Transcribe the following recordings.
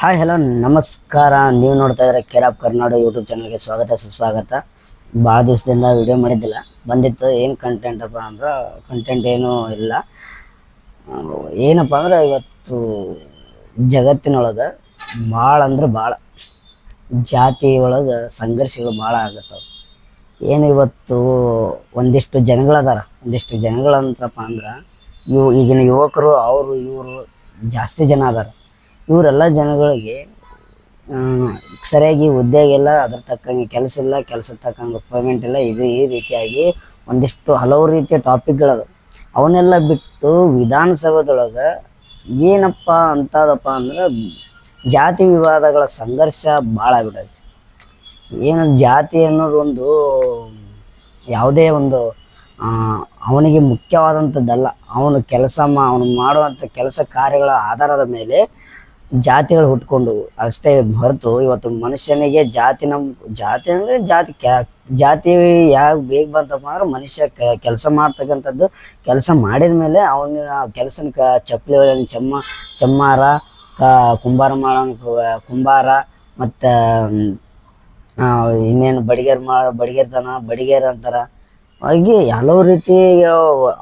Hi hello ನಮಸ್ಕಾರ. ನೀವು ನೋಡ್ತಾ ಇದ್ರೆ ಕೆರಾಪ್ ಕರ್ನಾಡು ಯೂಟ್ಯೂಬ್ ಚಾನಲ್ಗೆ ಸ್ವಾಗತ, ಸುಸ್ವಾಗತ. ಭಾಳ ದಿವಸದಿಂದ ವಿಡಿಯೋ ಮಾಡಿದ್ದಿಲ್ಲ. ಬಂದಿತ್ತು. ಏನು ಕಂಟೆಂಟ್ ಅಪ್ಪ ಅಂದ್ರೆ ಕಂಟೆಂಟ್ ಏನೂ ಇಲ್ಲ. ಏನಪ್ಪ ಅಂದ್ರೆ, ಇವತ್ತು ಜಗತ್ತಿನೊಳಗೆ ಭಾಳ ಅಂದ್ರೆ ಭಾಳ ಜಾತಿ ಒಳಗೆ ಸಂಘರ್ಷಗಳು ಭಾಳ ಆಗತ್ತವೆ. ಏನು ಇವತ್ತು ಒಂದಿಷ್ಟು ಜನಗಳದಾರ ಒಂದಿಷ್ಟು ಜನಗಳಂತಪ್ಪ ಅಂದ್ರೆ, ಇವು ಈಗಿನ ಯುವಕರು, ಅವರು, ಇವರು ಜಾಸ್ತಿ ಜನ ಅದಾರ. ಇವರೆಲ್ಲ ಜನಗಳಿಗೆ ಸರಿಯಾಗಿ ಉದ್ಯೋಗ ಇಲ್ಲ, ಅದ್ರ ತಕ್ಕಂಗೆ ಕೆಲಸ ಇಲ್ಲ ಕೆಲಸ ತಕ್ಕಂಗೆ ಪೇಮೆಂಟ್ ಇಲ್ಲ, ಇದು ಈ ರೀತಿಯಾಗಿ ಒಂದಿಷ್ಟು ಹಲವು ರೀತಿಯ ಟಾಪಿಕ್ಗಳದು ಅವನ್ನೆಲ್ಲ ಬಿಟ್ಟು ವಿಧಾನಸೌಧದೊಳಗೆ ಏನಪ್ಪ ಅಂತದಪ್ಪ ಅಂದ್ರೆ ಜಾತಿ ವಿವಾದಗಳ ಸಂಘರ್ಷ ಭಾಳ ಆಗ್ಬಿಟ್ಟೈತಿ ಏನು ಜಾತಿ ಅನ್ನೋದು ಒಂದು ಯಾವುದೇ ಒಂದು ಅವನಿಗೆ ಮುಖ್ಯವಾದಂಥದ್ದಲ್ಲ. ಅವನು ಕೆಲಸ ಮಾ, ಅವನು ಮಾಡುವಂಥ ಕೆಲಸ ಕಾರ್ಯಗಳ ಆಧಾರದ ಮೇಲೆ ಜಾತಿಗಳು ಹುಟ್ಕೊಂಡು ಅಷ್ಟೇ ಹೊರತು ಇವತ್ತು ಮನುಷ್ಯನಿಗೆ ಜಾತಿ ನಮ್ಮ ಜಾತಿ ಅಂದರೆ ಜಾತಿ ಜಾತಿ ಯಾವ ಬೇಗ ಬಂತಪ್ಪ ಅಂದ್ರೆ ಮನುಷ್ಯ ಕೆಲಸ ಮಾಡ್ತಕ್ಕಂಥದ್ದು ಕೆಲಸ ಮಾಡಿದ ಮೇಲೆ ಅವನ ಕೆಲಸನ ಕ ಚಪ್ಪಲಿ ಚಮ್ಮ, ಚಮ್ಮಾರ ಕುಂಬಾರ ಮಾಡೋನು ಕುಂಬಾರ ಮತ್ತು ಇನ್ನೇನು ಬಡಿಗೇರ್ ಮಾ, ಬಡಿಗೇರ್ತನ, ಬಡಿಗೇರ್ ಅಂತಾರ. ಹಾಗೆ ಹಲವು ರೀತಿ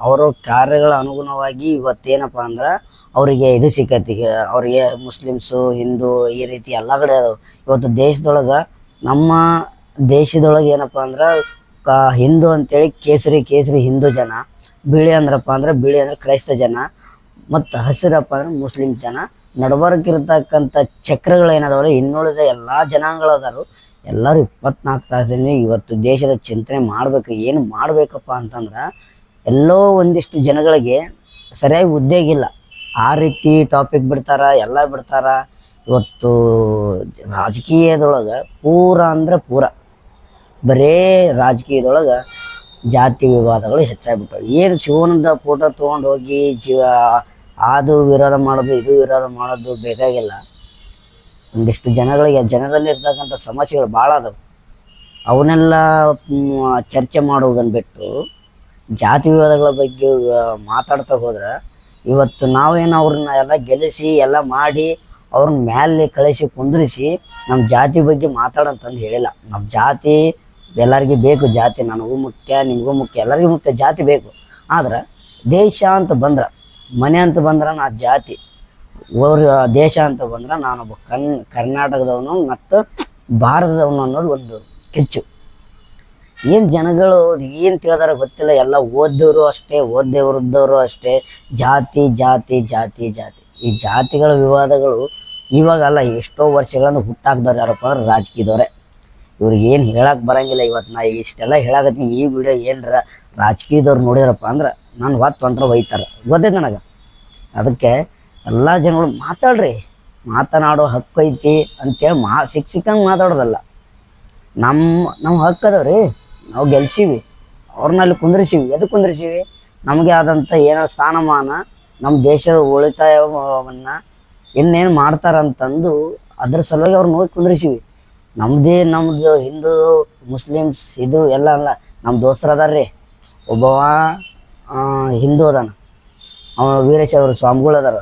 ಅವರ ಕಾರ್ಯಗಳ ಅನುಗುಣವಾಗಿ ಇವತ್ತೇನಪ್ಪ ಅಂದ್ರೆ ಅವರಿಗೆ ಇದು ಸಿಕ್ಕೈತಿ. ಅವರಿಗೆ ಮುಸ್ಲಿಮ್ಸು, ಹಿಂದೂ, ಈ ರೀತಿ ಎಲ್ಲ ಕಡೆ ಇವತ್ತು ದೇಶದೊಳಗೆ ನಮ್ಮ ದೇಶದೊಳಗೆ ಏನಪ್ಪ ಅಂದ್ರೆ, ಕ, ಹಿಂದೂ ಅಂತೇಳಿ ಕೇಸರಿ ಕೇಸರಿ ಹಿಂದೂ ಜನ, ಬಿಳಿ ಅಂದ್ರಪ್ಪ ಅಂದ್ರೆ ಬಿಳಿ ಅಂದ್ರೆ ಕ್ರೈಸ್ತ ಜನ, ಮತ್ತು ಹಸಿರಪ್ಪ ಅಂದ್ರೆ ಮುಸ್ಲಿಂ ಜನ ನಡಬರ್ಕಿರ್ತಕ್ಕಂಥ ಚಕ್ರಗಳು ಏನದಾವಲ್ಲ ಇನ್ನುಳಿದ ಎಲ್ಲ ಜನಾಂಗಗಳದಾರು ಎಲ್ಲರೂ ಇಪ್ಪತ್ನಾಲ್ಕು ತಾಸಿನ ಇವತ್ತು ದೇಶದ ಚಿಂತನೆ ಮಾಡಬೇಕು, ಏನು ಮಾಡಬೇಕಪ್ಪ ಅಂತಂದ್ರೆ ಎಲ್ಲೋ ಒಂದಿಷ್ಟು ಜನಗಳಿಗೆ ಸರಿಯಾಗಿ ಉದ್ದೇಗಿಲ್ಲ ಆ ರೀತಿ ಟಾಪಿಕ್ ಬಿಡ್ತಾರ, ಎಲ್ಲ ಬಿಡ್ತಾರ. ಇವತ್ತು ರಾಜಕೀಯದೊಳಗೆ ಪೂರ ಅಂದ್ರೆ ಪೂರ. ಬರೇ ರಾಜಕೀಯದೊಳಗೆ ಜಾತಿ ವಿವಾದಗಳು ಹೆಚ್ಚಾಗ್ಬಿಟ್ಟವು. ಏನು ಶಿವನದ ಫೋಟೋ ತೊಗೊಂಡು ಹೋಗಿ ಜೀವ, ಅದು ವಿರೋಧ ಮಾಡೋದು, ಇದು ವಿರೋಧ ಮಾಡೋದು ಬೇಕಾಗಿಲ್ಲ. ಒಂದಿಷ್ಟು ಜನಗಳಿಗೆ, ಜನರಲ್ಲಿ ಇರ್ತಕ್ಕಂಥ ಸಮಸ್ಯೆಗಳು ಭಾಳ ಅದಾವೆ. ಅವನ್ನೆಲ್ಲ ಚರ್ಚೆ ಮಾಡುವುದನ್ನು ಬಿಟ್ಟು ಜಾತಿ ವಿವಾದಗಳ ಬಗ್ಗೆ ಮಾತಾಡ್ತಾ ಹೋದ್ರೆ ಇವತ್ತು ನಾವೇನು ಅವ್ರನ್ನ ಎಲ್ಲ ಗೆಲ್ಲಿಸಿ, ಎಲ್ಲ ಮಾಡಿ ಅವ್ರನ್ನ ಮ್ಯಾಲೆ ಕಳಿಸಿ ಕುಂದ್ರಿಸಿ ನಮ್ಮ ಜಾತಿ ಬಗ್ಗೆ ಮಾತಾಡಂತಂದು ಹೇಳಿಲ್ಲ. ನಮ್ಮ ಜಾತಿ, ಎಲ್ಲರಿಗೂ ಬೇಕು ಜಾತಿ, ನನಗೂ ಮುಖ್ಯ, ನಿಮಗೂ ಮುಖ್ಯ, ಎಲ್ಲರಿಗೂ ಮುಖ್ಯ ಜಾತಿ ಬೇಕು. ಆದ್ರೆ ದೇಶ ಅಂತ ಬಂದ್ರೆ, ಮನೆ ಅಂತ ಬಂದ್ರೆ ನಾ ಜಾತಿ. ಊರ ದೇಶ ಅಂತ ಬಂದ್ರೆ ನಾನೊಬ್ಬ ಕನ್ ಕರ್ನಾಟಕದವನು ಮತ್ತು ಭಾರತದವನು ಅನ್ನೋದು ಒಂದು ಕಿಚ್ಚು ಏನು ಜನಗಳು ಏನು ತಿಳಿದಾರ ಗೊತ್ತಿಲ್ಲ, ಎಲ್ಲ ಓದ್ದವರು ಅಷ್ಟೇ ಓದ್ದೇವ್ರದ್ದವರು ಅಷ್ಟೇ, ಜಾತಿ ಜಾತಿ ಜಾತಿ ಜಾತಿ. ಈ ಜಾತಿಗಳ ವಿವಾದಗಳು ಇವಾಗಲ್ಲ, ಎಷ್ಟೋ ವರ್ಷಗಳನ್ನು ಹುಟ್ಟಾಕ್ದವ್ರು ಯಾರಪ್ಪ ಅಂದ್ರೆ ರಾಜಕೀಯದವ್ರೆ. ಇವ್ರಿಗೆ ಏನು ಹೇಳಕ್ಕೆ ಬರಂಗಿಲ್ಲ ಇವತ್ತು ನಾ ಇಷ್ಟೆಲ್ಲ ಹೇಳಕತ್ತೀನಿ, ಈ ವಿಡಿಯೋ ಏನರ ರಾಜಕೀಯದವ್ರು ನೋಡಿದ್ರಪ್ಪ ಅಂದ್ರೆ ನಾನು ಹೊತ್ತು ಹೊಂಟ್ರೆ ಒಯ್ತಾರೆ. ಗೊತ್ತೈತೆ ನನಗೆ? ಅದಕ್ಕೆ ಎಲ್ಲ ಜನಗಳು ಮಾತಾಡ್ರಿ, ಮಾತನಾಡೋ ಹಕ್ಕು ಐತಿ ಅಂತೇಳಿ ಮಾ ಸಿಕ್ಕ ಸಿಕ್ಕಂಗೆ ಮಾತಾಡೋದಲ್ಲ. ನಮ್ಮ ನಮ್ಮ ಹಕ್ಕು ಅದಾವ್ರಿ. ನಾವು ಗೆಲ್ಸೀವಿ ಅವ್ರನ್ನಲ್ಲಿ ಕುಂದ್ರಿಸೀವಿ. ಎದಕ್ಕೆ ಕುಂದಿರ್ಸೀವಿ? ನಮಗೆ ಆದಂಥ ಏನೋ ಸ್ಥಾನಮಾನ ನಮ್ಮ ದೇಶದ ಉಳಿತಾಯವನ್ನು ಇನ್ನೇನು ಮಾಡ್ತಾರಂತಂದು ಅದ್ರ ಸಲುವಾಗಿ ಅವ್ರನ್ನ ಹೋಗಿ ಕುಂದ್ರಿಸೀವಿ. ನಮ್ಮದೇ ನಮ್ಮದು ಹಿಂದೂ, ಮುಸ್ಲಿಮ್ಸ್, ಇದು ಎಲ್ಲ ಅಲ್ಲ ನಮ್ಮ ದೋಸ್ತರು ಅದಾರ್ರಿ ಒಬ್ಬವ ಹಿಂದೂ ಅದಾನ. ಅವ ವೀರೇಶ್ ಅವರು ಸ್ವಾಮಿಗಳು ಅದಾರ.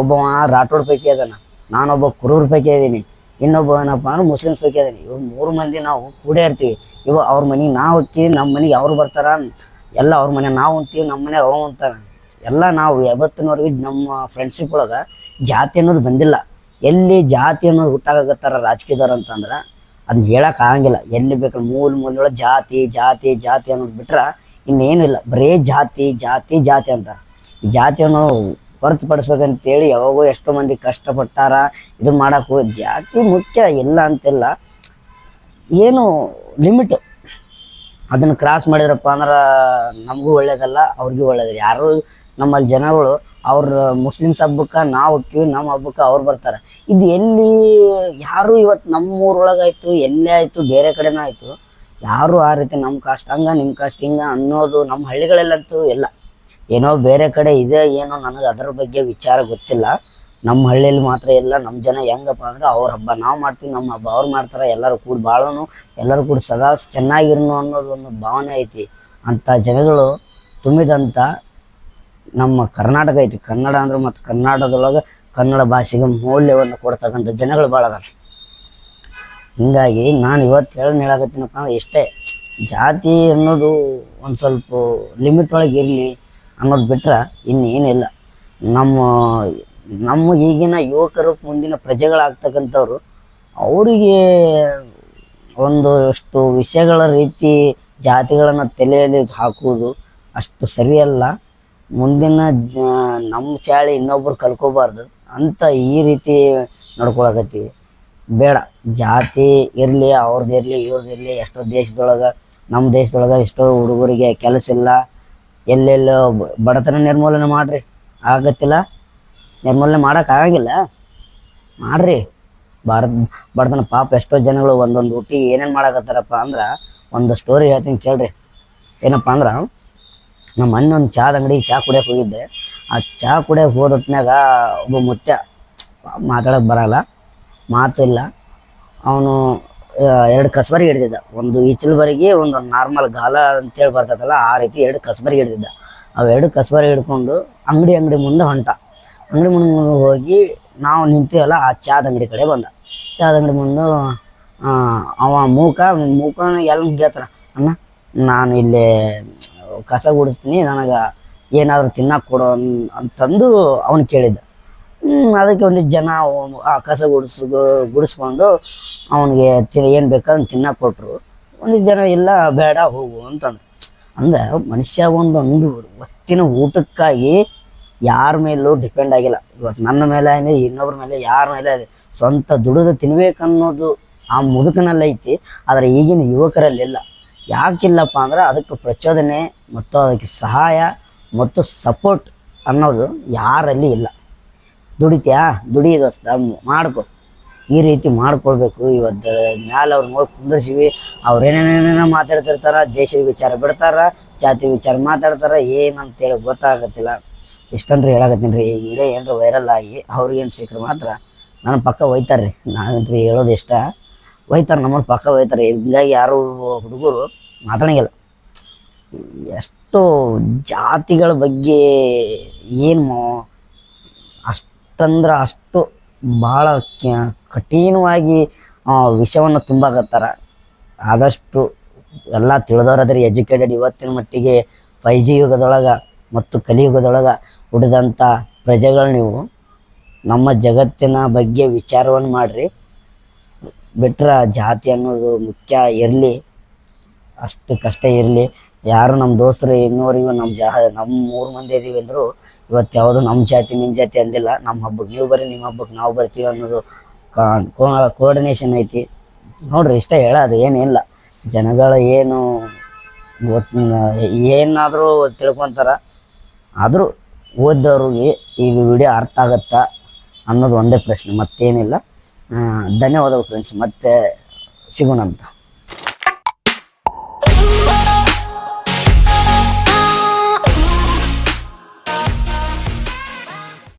ಒಬ್ಬವ ರಾಠೋಡ್ ಪೈಕಿ ಅದಾನ. ನಾನೊಬ್ಬ ಕುರೂರ್ ಪೈಕಿ ಇದ್ದೀನಿ ಇನ್ನೊಬ್ಬ ಏನಪ್ಪ ಅಂದ್ರೆ ಮುಸ್ಲಿಮ್ಸ್ ಪೈಕಿ ಅದಾನೆ ಇವ್ರು ಮೂರು ಮಂದಿ ನಾವು ಕೂಡೇ ಇರ್ತೀವಿ. ಇವ ಅವ್ರ ಮನೆಗೆ ನಾವು ಹೋಗ್ತೀವಿ ನಮ್ಮ ಮನೆಗೆ ಅವ್ರು ಬರ್ತಾರ ಎಲ್ಲ ಅವ್ರ ಮನೆ ನಾವು ಉಣ್ತೀವಿ ನಮ್ಮ ಮನೆ ಅವ ಉಂತಾರ ಎಲ್ಲ ನಾವು ಯಾವತ್ತಿನವರೆಗೆ ನಮ್ಮ ಫ್ರೆಂಡ್ಶಿಪ್ ಒಳಗೆ ಜಾತಿ ಅನ್ನೋದು ಬಂದಿಲ್ಲ. ಎಲ್ಲಿ ಜಾತಿ ಅನ್ನೋದು ಹುಟ್ಟಾಗತ್ತಾರ ರಾಜಕೀಯದವ್ರು ಅಂತಂದ್ರೆ ಅದನ್ನ ಹೇಳಕ್ ಆಗಂಗಿಲ್ಲ. ಎಲ್ಲಿ ಬೇಕು ಮೂಲ ಮೂಲ ಜಾತಿ ಜಾತಿ ಜಾತಿ ಅನ್ನೋದು ಬಿಟ್ರೆ ಇನ್ನೇನಿಲ್ಲ. ಬರೇ ಜಾತಿ ಜಾತಿ ಜಾತಿ ಅಂತ ಈ ಜಾತಿಯನ್ನು ಹೊರತುಪಡಿಸ್ಬೇಕಂತೇಳಿ ಯಾವಾಗೋ ಎಷ್ಟೋ ಮಂದಿ ಕಷ್ಟಪಟ್ಟಾರ ಇದು ಮಾಡಕ್ಕೆ ಜಾತಿ ಮುಖ್ಯ ಇಲ್ಲ ಅಂತಿಲ್ಲ ಏನು ಲಿಮಿಟ್ ಅದನ್ನು ಕ್ರಾಸ್ ಮಾಡಿದ್ರಪ್ಪ ಅಂದ್ರೆ ನಮಗೂ ಒಳ್ಳೇದಲ್ಲ, ಅವ್ರಿಗೂ ಒಳ್ಳೇದಿಲ್ಲ. ಯಾರು ನಮ್ಮಲ್ಲಿ ಜನಗಳು ಅವ್ರ ಮುಸ್ಲಿಮ್ಸ್ ಹಬ್ಬಕ್ಕೆ, ನಾವು ಹೋಗ್ತೀವಿ ನಮ್ಮ ಹಬ್ಬಕ್ಕೆ ಅವ್ರು ಬರ್ತಾರೆ. ಇದು ಎಲ್ಲಿ ಯಾರು ಇವತ್ತು ನಮ್ಮ ಊರೊಳಗಾಯಿತು ಎಲ್ಲೇ ಆಯಿತು, ಬೇರೆ ಕಡೆನೂ ಆಯಿತು, ಯಾರು ಆ ರೀತಿ ನಮ್ಮ ಕಾಸ್ಟ್ ಹಂಗ ನಿಮ್ಮ ಕಾಸ್ಟ್ ಹಿಂಗ ಅನ್ನೋದು ನಮ್ಮ ಹಳ್ಳಿಗಳಲ್ಲಂತೂ ಇಲ್ಲ. ಏನೋ ಬೇರೆ ಕಡೆ ಇದೆ, ಏನೋ ನನಗೆ ಅದ್ರ ಬಗ್ಗೆ ವಿಚಾರ ಗೊತ್ತಿಲ್ಲ. ನಮ್ಮ ಹಳ್ಳಿಯಲ್ಲಿ ಮಾತ್ರ ಎಲ್ಲ ನಮ್ಮ ಜನ ಹೆಂಗಪ್ಪ ಅಂದ್ರೆ ಅವ್ರ ಹಬ್ಬ ನಾವು ಮಾಡ್ತೀವಿ ನಮ್ಮ ಹಬ್ಬ ಅವ್ರು ಮಾಡ್ತಾರೆ, ಎಲ್ಲರೂ ಕೂಡ ಬಾಳೋನು, ಎಲ್ಲರೂ ಕೂಡ ಸದಾ ಚೆನ್ನಾಗಿರೋನು ಅನ್ನೋದು ಒಂದು ಭಾವನೆ ಐತಿ. ಅಂಥ ಜನಗಳು ತುಂಬಿದಂಥ ನಮ್ಮ ಕರ್ನಾಟಕ ಐತಿ. ಕನ್ನಡ ಅಂದ್ರೆ ಮತ್ತು ಕನ್ನಡದೊಳಗೆ ಕನ್ನಡ ಭಾಷೆಗೆ ಮೌಲ್ಯವನ್ನು ಕೊಡ್ತಕ್ಕಂಥ ಜನಗಳು ಭಾಳ ಅದಾರ. ಹೀಗಾಗಿ ನಾನು ಇವತ್ತು ಹೇಳಿ ಹೇಳಕತ್ತೀನಪ್ಪ ಇಷ್ಟೇ ಜಾತಿ ಅನ್ನೋದು ಒಂದು ಸ್ವಲ್ಪ ಲಿಮಿಟ್ ಒಳಗೆ ಇರಲಿ ಅನ್ನೋದು ಬಿಟ್ರೆ ಇನ್ನೇನಿಲ್ಲ ನಮ್ಮ ನಮ್ಮ ಈಗಿನ ಯುವಕರು, ಮುಂದಿನ ಪ್ರಜೆಗಳಾಗ್ತಕ್ಕಂಥವ್ರು, ಅವರಿಗೆ ಒಂದಷ್ಟು ವಿಷಯಗಳ ರೀತಿ ಜಾತಿಗಳನ್ನು ತಲೆಯಲ್ಲಿ ಹಾಕುವುದು ಅಷ್ಟು ಸರಿಯಲ್ಲ. ಮುಂದಿನ ನಮ್ಮ ಚಾಳಿ ಇನ್ನೊಬ್ರು ಕಲ್ಕೋಬಾರ್ದು ಅಂತ ಈ ರೀತಿ ನಡ್ಕೊಳಕತ್ತೀವಿ. ಬೇಡ, ಜಾತಿ ಇರಲಿ ಅವ್ರದ್ದು ಇರಲಿ ಇವ್ರದ್ದು ಇರಲಿ, ಎಷ್ಟೋ ದೇಶದೊಳಗೆ, ನಮ್ಮ ದೇಶದೊಳಗೆ ಎಷ್ಟೋ ಹುಡುಗರಿಗೆ ಕೆಲಸ ಇಲ್ಲ. ಎಲ್ಲೆಲ್ಲೋ ಬಡತನ ನಿರ್ಮೂಲನೆ ಮಾಡ್ರಿ. ಆಗತ್ತಿಲ್ಲ. ನಿರ್ಮೂಲನೆ ಮಾಡೋಕೆ ಆಗಂಗಿಲ್ಲ. ಮಾಡ್ರಿ. ಭಾರತ, ಬಡತನ ಪಾಪ ಎಷ್ಟೋ ಜನಗಳು ಒಂದೊಂದು ಊಟಿ ಏನೇನು ಮಾಡಕತ್ತಾರಪ್ಪ ಅಂದ್ರೆ ಒಂದು ಸ್ಟೋರಿ ಹೇಳ್ತೀನಿ ಕೇಳ್ರಿ. ಏನಪ್ಪ ಅಂದ್ರೆ ನಮ್ಮ ಮೊನ್ನೆ ಒಂದು ಚಾದ ಅಂಗಡಿಗೆ ಚಹಾ ಕುಡಿಯೋಕೆ ಹೋಗಿದ್ದೆ. ಆ ಚಹಾ ಕುಡಿಯೋಕೆ ಹೋದ ಹೊತ್ನ್ಯಾಗ ಒಬ್ಬ ಮುತ್ಯ ಮಾತಾಡೋಕೆ ಬರಲ್ಲ. ಮಾತಿಲ್ಲ. ಅವನು ಎರಡು ಕಸ್ಬರಿಗೆ ಹಿಡ್ದಿದ್ದ. ಒಂದು ಈಚಲ್ಬರಿಗೆ, ಒಂದು ನಾರ್ಮಲ್ ಗಾಲ ಅಂತೇಳಿ ಬರ್ತದಲ್ಲ ಆ ರೀತಿ ಎರಡು ಕಸ್ಬರಿಗೆ ಹಿಡ್ದಿದ್ದ. ಅವು ಎರಡು ಕಸ್ಬರಿಗೆ ಹಿಡ್ಕೊಂಡು ಅಂಗಡಿ ಅಂಗಡಿ ಮುಂದೆ ಹೊಂಟ. ಅಂಗಡಿ ಮುಂದೆ ಹೋಗಿ ನಾವು ನಿಂತೀವಲ್ಲ, ಆ ಚಾದ ಅಂಗಡಿ ಕಡೆ ಬಂದ. ಚಾದ ಅಂಗಡಿ ಮುಂದೆ ಅವ ಮೂಕ ಮೂಕನ ಎಲ್ಲ ಮುಗಿಯತ್ತರ ಅಣ್ಣ, ನಾನು ಇಲ್ಲಿ ಕಸ ಗುಡಿಸ್ತೀನಿ, ನನಗೆ ಏನಾದರೂ ತಿನ್ನಕ್ಕೆ ಕೊಡು ಅಂತಂದು ಅವನು ಕೇಳಿದ್ದ. ಅದಕ್ಕೆ ಒಂದು ಜನ ಆ ಕಸ ಗುಡಿಸ್ ಗುಡಿಸ್ಕೊಂಡು ಅವನಿಗೆ ಏನು ಬೇಕಾದ್ರೆ ತಿನ್ನಕ್ಕೆ ಕೊಟ್ಟರು ಒಂದಿಷ್ಟು ಜನ, ಇಲ್ಲ, ಬೇಡ, ಹೋಗು, ಅಂತಂದ್ರು. ಅಂದ್ರೆ ಮನುಷ್ಯ ಒಂದು ಒಂದು ಹೊತ್ತಿನ ಊಟಕ್ಕಾಗಿ ಯಾರ ಮೇಲೂ ಡಿಪೆಂಡ್ ಆಗಿಲ್ಲ. ಇವತ್ತು ನನ್ನ ಮೇಲೆ ಏನೇ ಇನ್ನೊಬ್ರ ಮೇಲೆ, ಯಾರ ಮೇಲೆ ಸ್ವಂತ ದುಡಿದು ತಿನ್ಬೇಕನ್ನೋದು ಆ ಮುದುಕನಲ್ಲಿ ಐತಿ, ಆದರೆ ಈಗಿನ ಯುವಕರಲ್ಲಿಲ್ಲ ಯಾಕಿಲ್ಲಪ್ಪ ಅಂದ್ರೆ ಅದಕ್ಕೆ ಪ್ರಚೋದನೆ, ಮತ್ತು ಅದಕ್ಕೆ ಸಹಾಯ, ಮತ್ತು ಸಪೋರ್ಟ್ ಅನ್ನೋದು ಯಾರಲ್ಲಿ ಇಲ್ಲ. ದುಡಿತ್ಯಾ? ದುಡಿ ಮಾಡ್ಕೊ. ಈ ರೀತಿ ಮಾಡ್ಕೊಳ್ಬೇಕು. ಇವತ್ತು ಮ್ಯಾಲೆ ಅವ್ರು ನೋಡಿ ಕುಂದರ್ಸಿವಿ. ಅವ್ರೇನೇನೇನೇನೋ ಮಾತಾಡ್ತಿರ್ತಾರ, ದೇಶದ ವಿಚಾರ ಬಿಡ್ತಾರ, ಜಾತಿ ವಿಚಾರ ಮಾತಾಡ್ತಾರ, ಏನಂತೇಳಿ ಗೊತ್ತಾಗತ್ತಿಲ್ಲ. ಇಷ್ಟಂದ್ರೆ ಹೇಳಕತ್ತೀನಿ ರೀ, ಈ ವಿಡಿಯೋ ಏನಾರ ವೈರಲ್ ಆಗಿ ಅವ್ರಿಗೇನು ಸಿಕ್ಕರೆ ಮಾತ್ರ ನನ್ನ ಪಕ್ಕ ಒಯ್ತಾರೆ ರೀ. ನಾವಂತೂ ಹೇಳೋದು ಇಷ್ಟ. ಒಯ್ತಾರೆ ನಮ್ಮನ್ನು ಪಕ್ಕ ಒಯ್ತಾರೆ ಹಿಂಗಾಗಿ ಯಾರು ಹುಡುಗರು ಮಾತಾಡಂಗಿಲ್ಲ. ಎಷ್ಟು ಜಾತಿಗಳ ಬಗ್ಗೆ ಏನು ಅಷ್ಟಂದ್ರೆ ಅಷ್ಟು ಭಾಳ ಕ- ಕಠಿಣವಾಗಿ ವಿಷವನ್ನು ತುಂಬಾಕತ್ತಾರ. ಆದಷ್ಟು ಎಲ್ಲ ತಿಳಿದವರಾದ್ರೆ ಎಜುಕೇಟೆಡ್ ಇವತ್ತಿನ ಮಟ್ಟಿಗೆ ಫೈ ಜಿ ಯುಗದೊಳಗೆ ಮತ್ತು ಕಲಿಯುಗದೊಳಗೆ ಹುಡಿದಂಥ ಪ್ರಜೆಗಳು ನೀವು. ನಮ್ಮ ಜಗತ್ತಿನ ಬಗ್ಗೆ ವಿಚಾರವನ್ನು ಮಾಡಿರಿ. ಬಿಟ್ರೆ ಜಾತಿ ಅನ್ನೋದು ಮುಖ್ಯ ಇರಲಿ, ಅಷ್ಟು ಕಷ್ಟ ಇರಲಿ. ಯಾರು ನಮ್ಮ ದೋಸ್ತರು, ಇನ್ನೋರಿಗೂ ನಮ್ಮ ಜಾ ನಮ್ಮ ಮೂರು ಮಂದಿ ಇದೀವಿ ಅಂದರು ಇವತ್ತು ಯಾವುದು ನಮ್ಮ ಜಾತಿ ನಿಮ್ಮ ಜಾತಿ ಅಂದಿಲ್ಲ. ನಮ್ಮ ಹಬ್ಬಕ್ಕೆ ನೀವು ಬರ್ರಿ ನಿಮ್ಮ ಹಬ್ಬಕ್ಕೆ ನಾವು ಬರ್ತೀವಿ ಅನ್ನೋದು ಕೋಆರ್ಡಿನೇಷನ್ ಐತಿ. ನೋಡ್ರಿ, ಇಷ್ಟ ಹೇಳೋದು ಏನಿಲ್ಲ ಜನಗಳ ಏನು ಗೊತ್ತ ಏನಾದರೂ ತಿಳ್ಕೊತಾರ. ಆದರೂ ಓದ್ದವ್ರಿಗೆ ಈ ವಿಡಿಯೋ ಅರ್ಥ ಆಗತ್ತಾ ಅನ್ನೋದು ಒಂದೇ ಪ್ರಶ್ನೆ, ಮತ್ತೇನಿಲ್ಲ. ಧನ್ಯವಾದಗಳು ಫ್ರೆಂಡ್ಸ್ ಮತ್ತೆ ಸಿಗೋಣ ಅಂತ.